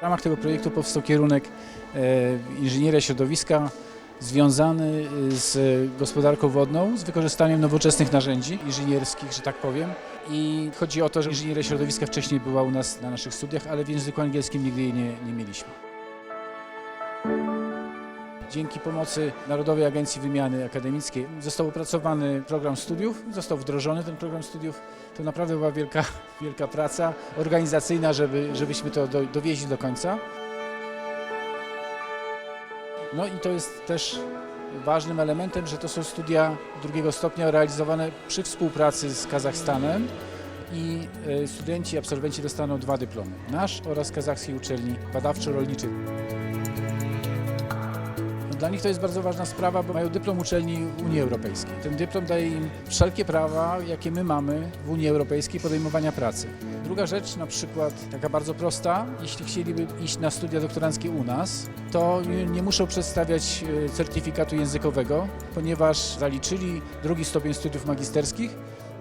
W ramach tego projektu powstał kierunek e, inżynieria środowiska związany e, z gospodarką wodną, z wykorzystaniem nowoczesnych narzędzi inżynierskich, że tak powiem. I chodzi o to, że inżynieria środowiska wcześniej była u nas na naszych studiach, ale w języku angielskim nigdy jej nie, nie mieliśmy. Dzięki pomocy Narodowej Agencji Wymiany Akademickiej został opracowany program studiów, został wdrożony ten program studiów. To naprawdę była wielka, wielka praca organizacyjna, żeby, żebyśmy to do, dowieźli do końca. No i to jest też ważnym elementem, że to są studia drugiego stopnia realizowane przy współpracy z Kazachstanem i e, studenci, absolwenci dostaną dwa dyplomy. Nasz oraz kazachskiej uczelni badawczo-rolniczej. Dla nich to jest bardzo ważna sprawa, bo mają dyplom uczelni Unii Europejskiej. Ten dyplom daje im wszelkie prawa, jakie my mamy w Unii Europejskiej podejmowania pracy. Druga rzecz, na przykład taka bardzo prosta, jeśli chcieliby iść na studia doktoranckie u nas, to nie- muszą przedstawiać e, certyfikatu językowego, ponieważ zaliczyli drugi stopień studiów magisterskich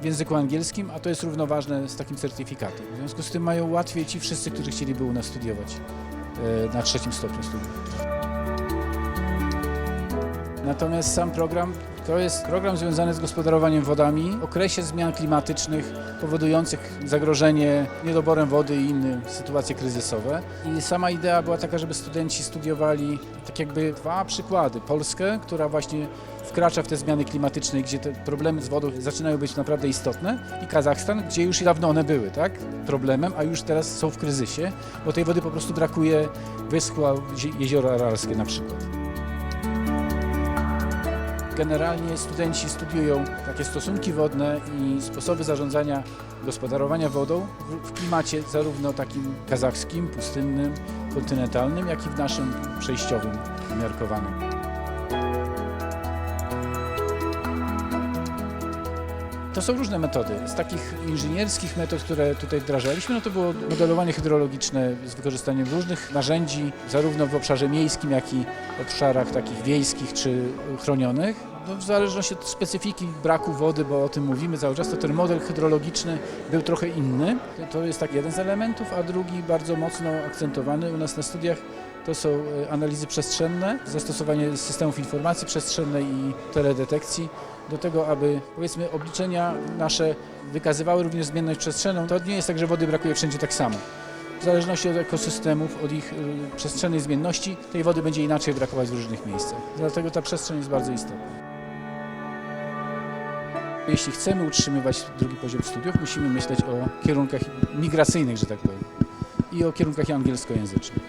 w języku angielskim, a to jest równoważne z takim certyfikatem. W związku z tym mają łatwiej ci wszyscy, którzy chcieliby u nas studiować e, na trzecim stopniu studiów. Natomiast sam program to jest program związany z gospodarowaniem wodami, okresie zmian klimatycznych powodujących zagrożenie niedoborem wody i inne sytuacje kryzysowe. I sama idea była taka, żeby studenci studiowali tak jakby dwa przykłady. Polskę, która właśnie wkracza w te zmiany klimatyczne, gdzie te problemy z wodą zaczynają być naprawdę istotne i Kazachstan, gdzie już dawno one były, tak? Problemem, a już teraz są w kryzysie, bo tej wody po prostu brakuje, wyschła jezioro Aralskie na przykład. Generalnie studenci studiują takie stosunki wodne i sposoby zarządzania, gospodarowania wodą w- klimacie zarówno takim kazachskim, pustynnym, kontynentalnym, jak i w naszym przejściowym, umiarkowanym. To są różne metody. Z takich inżynierskich metod, które tutaj wdrażaliśmy, no to było modelowanie hydrologiczne z wykorzystaniem różnych narzędzi, zarówno w obszarze miejskim, jak i obszarach takich wiejskich czy chronionych. No, w zależności od specyfiki braku wody, bo o tym mówimy cały czas, to ten model hydrologiczny był trochę inny. To jest tak jeden z elementów, a drugi bardzo mocno akcentowany u nas na studiach to są e, analizy przestrzenne, zastosowanie systemów informacji przestrzennej i teledetekcji do tego, aby powiedzmy obliczenia nasze wykazywały również zmienność przestrzenną. To nie jest tak, że wody brakuje wszędzie tak samo. W zależności od ekosystemów, od ich y, przestrzennej zmienności, tej wody będzie inaczej brakować w różnych miejscach. Dlatego ta przestrzeń jest bardzo istotna. Jeśli chcemy utrzymywać drugi poziom studiów, musimy myśleć o kierunkach migracyjnych, że tak powiem, i o kierunkach angielskojęzycznych.